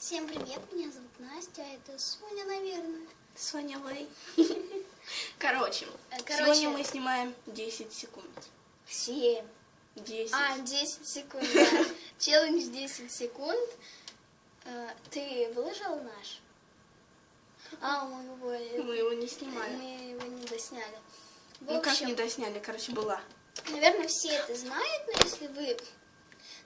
Всем привет, меня зовут Настя, а это Соня, наверное. Соня Лей. Короче, Э, короче. сегодня мы снимаем 10 секунд. Семь. 10. А, 10 секунд, да. Челлендж 10 секунд. Э, Ты выложил наш? А, мы его, Мы его не снимали. мы его не досняли. В Ну как не досняли? Короче, была. наверное, все это знают, но если вы,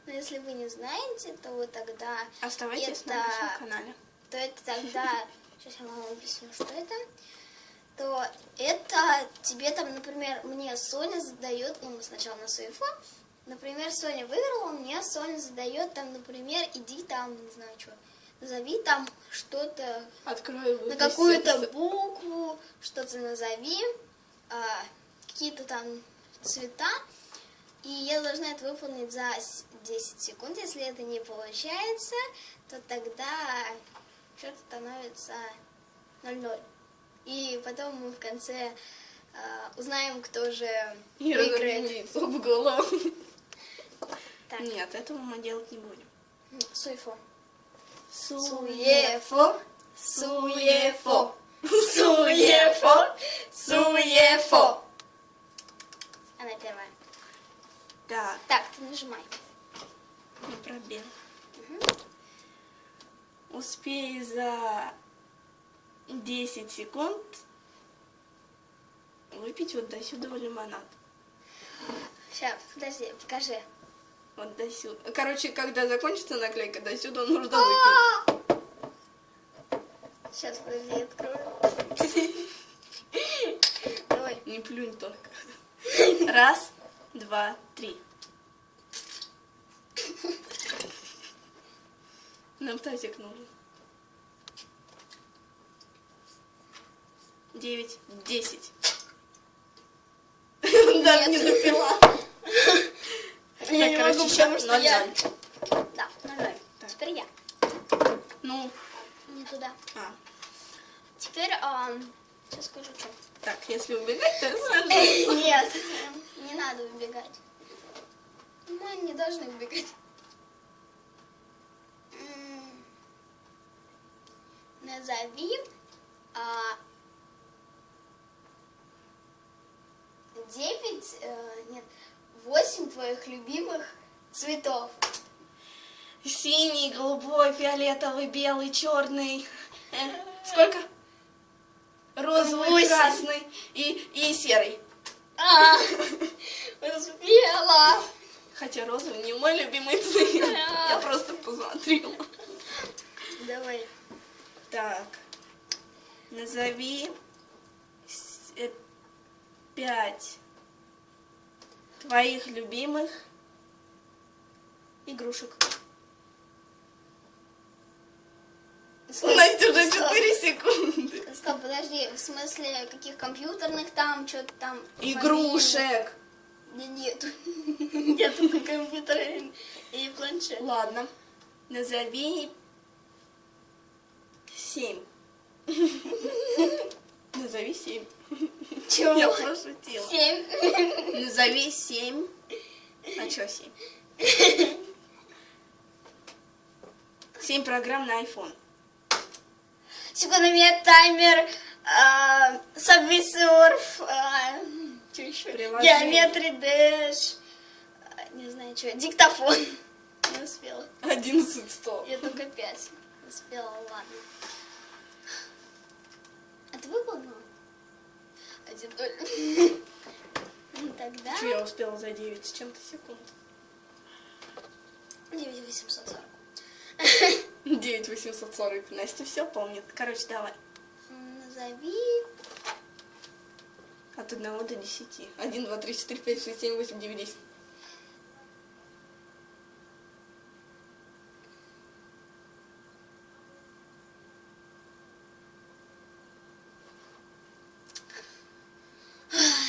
но если вы не знаете, то вот тогда Оставайтесь на Это- нашем канале. то это тогда, сейчас я вам объясню, что это, то это тебе там, например, мне Соня задает, ну, сначала на фон, например, Соня выиграла, мне Соня задает там, например, иди там, не знаю что, назови там что-то, на какую-то букву, что-то назови, а, какие-то там цвета, и я должна это выполнить за с- 10 секунд. Если это не получается, то тогда счет становится 0-0. И потом мы в конце а, узнаем, кто же И выиграет. яйцо в голову. Так, Нет, этого мы делать не будем. суефо. Суефо. Суефо. Суефо. Суефо. Она первая. Так, Так, ты нажимай. не пробел. Успей за 10 секунд выпить вот до сюда лимонад. Сейчас, подожди, покажи. Вот до сюда. Короче, когда закончится наклейка, до сюда нужно выпить. Сейчас, подожди, я открою. Давай. Не плюнь только. Раз, два, три. Нам тазик нужен. Девять, десять. Да, не допила. Я не могу, потому что я... 0-0. Да, ноль. Теперь я. Ну, Не туда. а, Теперь, сейчас скажу, что. так, если убегать, то сразу. Нет, не надо убегать. Мы не должны убегать. Назови а, девять, э, нет, восемь твоих любимых цветов. Синий, голубой, фиолетовый, белый, черный. Э, Сколько? Розовый, красный и, и серый. А, успела. Хотя розовый не мой любимый цвет. Я просто посмотрела. Давай. Так. Назови э, пять твоих любимых игрушек. Настя, уже Стоп. 4 секунды. Стоп, подожди, в смысле каких компьютерных там, что-то там? Игрушек. мобильных? Нет, я только компьютер и планшет. Ладно. Назови семь. Назови семь. Чего? Я пошутила. Семь. Назови семь. А что семь? Семь программ на iPhone. Секундомер, таймер, а, Subway Surf, что еще? Dash, не знаю что, диктофон. Не успела. Одиннадцать сто. Я только пять успела, ладно. А ты выполнила? Один только. Ну, Тогда Что я успела за 9 с чем-то секунд? 9840. 9840. Настя все помнит. Короче, давай. Назови От 1 до 10. 1, 2, 3, 4, 5, 6, 7, 8, 9, 10.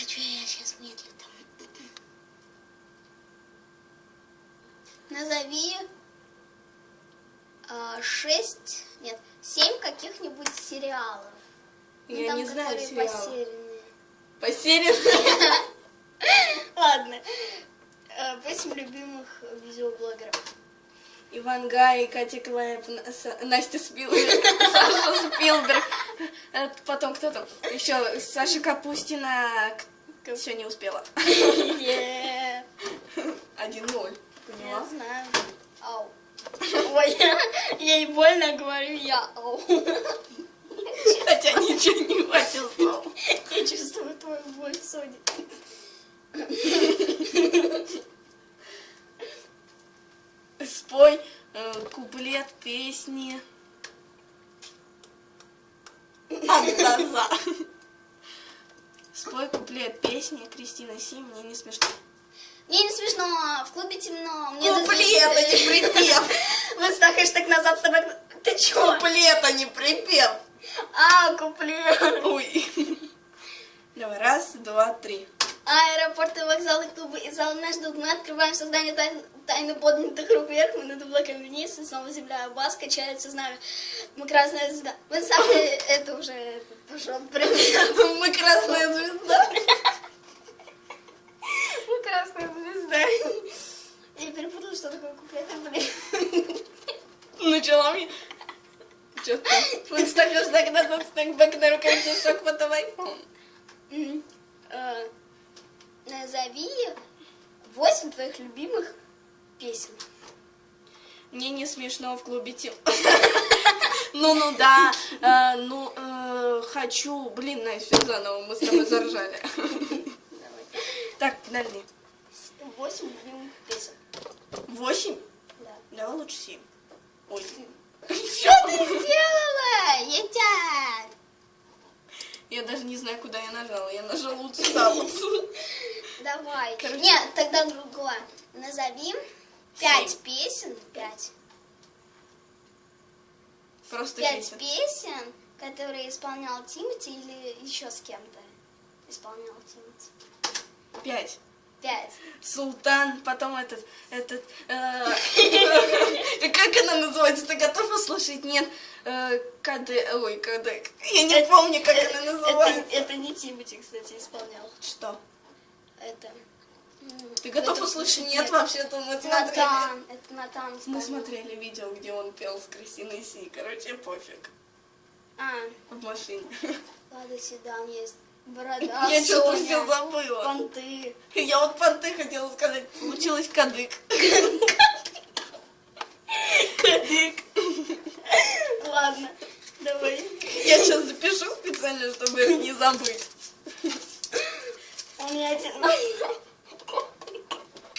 что я сейчас медлю там. Назови шесть, нет, семь каких-нибудь сериалов. Ну, Я там, не знаю сериала. посеренные. Посерен. Ладно. Э, Восемь любимых видеоблогеров. Иван Гай, Катя Клэп, Настя Спилберг, Саша Спилберг. Э, Потом кто там? Еще Саша Капустина. Все не успела. 1-0. я Поняла? знаю. Ау. Ой, ей больно, говорю я. Хотя ничего не почувствовал. Я чувствую твою боль, Соня. Спой э, куплет песни. Спой куплет песни Кристина Си, мне не смешно. Мне не смешно, в клубе темно. Мне Куплет, а не припев. Мы с хэштег назад с тобой... Ты чё? Куплет, а не припев. А, куплет. Ой. Давай, раз, два, три. Аэропорты, вокзалы, клубы и залы нас ждут. Мы открываем создание тайн, тайны поднятых рук вверх. Мы над облаками вниз, и снова земля. Бас качается знамя. Мы красная звезда. Вы сами это уже это, пошел пример. Мы красная звезда. Мы красная звезда. Я перепутала, что такое куплет и блин. Начала мне... Что там? Вот ставишь так назад, снэкбэк на рукавице, шок, потом айфон. Э, Назови восемь твоих любимых песен. Мне не смешно в клубе тем. Ну, ну да, э, ну, э, хочу, блин, Настя, заново, мы с тобой заржали. Давай. Так, подожди. Восемь любимых песен. Восемь? Да. Давай лучше семь. Ой. Что ты сделала? Етят! Я даже не знаю, куда я нажала. Я нажала вот сюда вот. Давай. Короче. Нет, тогда другое. Назови пять песен. Пять. Просто Пять песен. песен, которые исполнял Тимати или еще с кем-то исполнял Тимати. Пять. Пять. Султан, потом этот, этот, э, как она называется, ты готов услышать? Нет, э, Каде, ой, Каде, я не помню, как она называется. Это не Тимати, кстати, исполнял. Что? Это... Ты готов это- услышать? Нет, вообще-то мы смотрели. Натан. Это Натан Мы смотрели видео, где он пел с Кристиной Си. Короче, пофиг. А, В машине. Лада Седан есть. Борода, Я что-то все забыла. понты. Я вот понты хотела сказать. Получилось кадык. Кадык. Ладно, давай. Я сейчас запишу специально, чтобы не забыть. У меня один...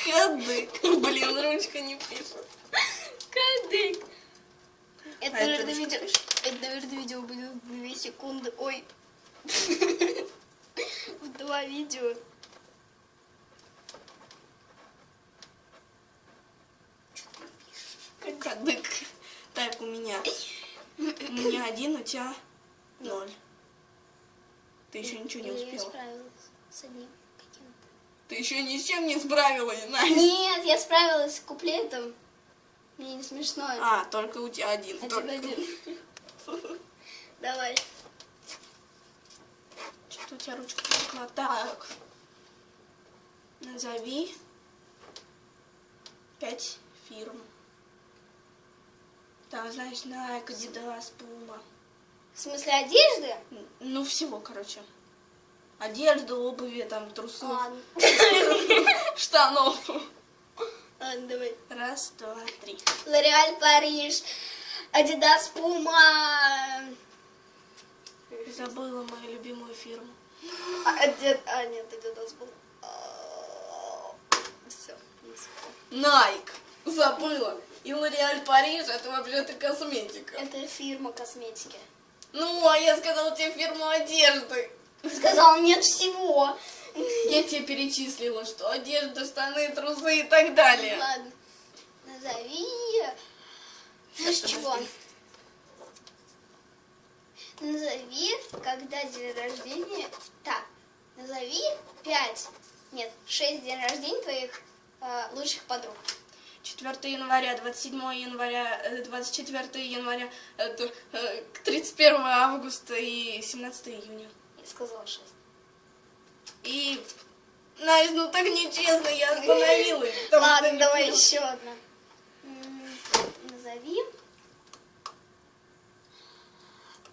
Кадык. Блин, ручка не пишет. Кадык. Это, А это наверное, ручка видео... Это, наверное, видео будет две секунды. Ой. В два видео. Кадык. Так, у меня. У меня один, у тебя ноль. Ты еще ничего не Я успела. справилась с одним. Ты еще ни с чем не справилась, Настя. Нет, я справилась с куплетом. Мне не смешно. А, только у тебя один. Один только. один. Давай. Что-то у тебя ручка потекла. Так. Назови пять фирм. Там, знаешь, Nike, Adidas, Puma. В смысле одежды? Ну, всего, короче. Одежду, обуви, там, трусов, штанов. Ладно, давай. Раз, два, три. Лореаль Париж, Адидас Пума. Забыла мою любимую фирму. А, а, нет, Адидас был. Все, Nike. Забыла. И L'Oreal Париж, это вообще-то косметика. Это фирма косметики. Ну, а я сказала тебе фирму одежды. Сказал, нет всего. Я тебе перечислила, что одежда, штаны, трусы и так далее. Ладно. Назови... Знаешь Сейчас, чего? Назови, когда день рождения... Так, назови пять, нет, шесть дней рождения твоих э, лучших подруг. 4 января, 27 января, э, 24 января, это, э, 31 августа и 17 июня и сказал 6. И, Настя, ну так нечестно, я остановилась. Ладно, давай еще одна. Назови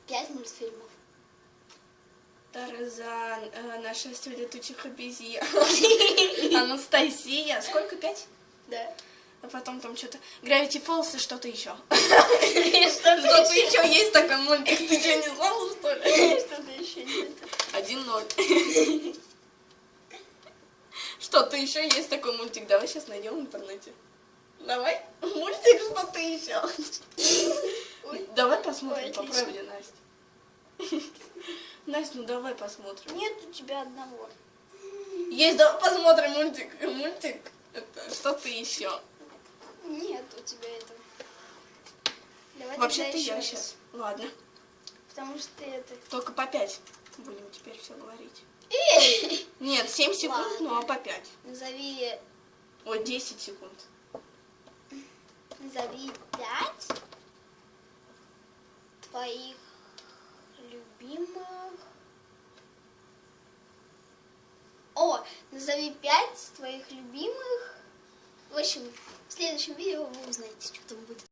пять мультфильмов. Тарзан, э, шесть летучих обезьян, Анастасия, сколько, пять? Да. А потом там что-то, Гравити Фолс и что-то еще. Что-то еще есть такой мультик, ты что, не знала, что ли? Что-то еще нет. Один ноль. Что-то еще есть такой мультик. Давай сейчас найдем в интернете. Давай. Мультик что-то еще. Давай посмотрим Ой, по отлично. правде, Настя. Настя, ну давай посмотрим. Нет у тебя одного. Есть, давай посмотрим мультик. Мультик. Это что-то еще. Нет у тебя этого. Давай Вообще-то я сейчас. Ладно. Потому что это... Только по пять будем теперь все говорить. Нет, 7 секунд, Ладно. ну а по 5. Назови... Ой, 10 секунд. Назови пять твоих любимых... О, назови пять твоих любимых... В общем, в следующем видео вы узнаете, что там будет.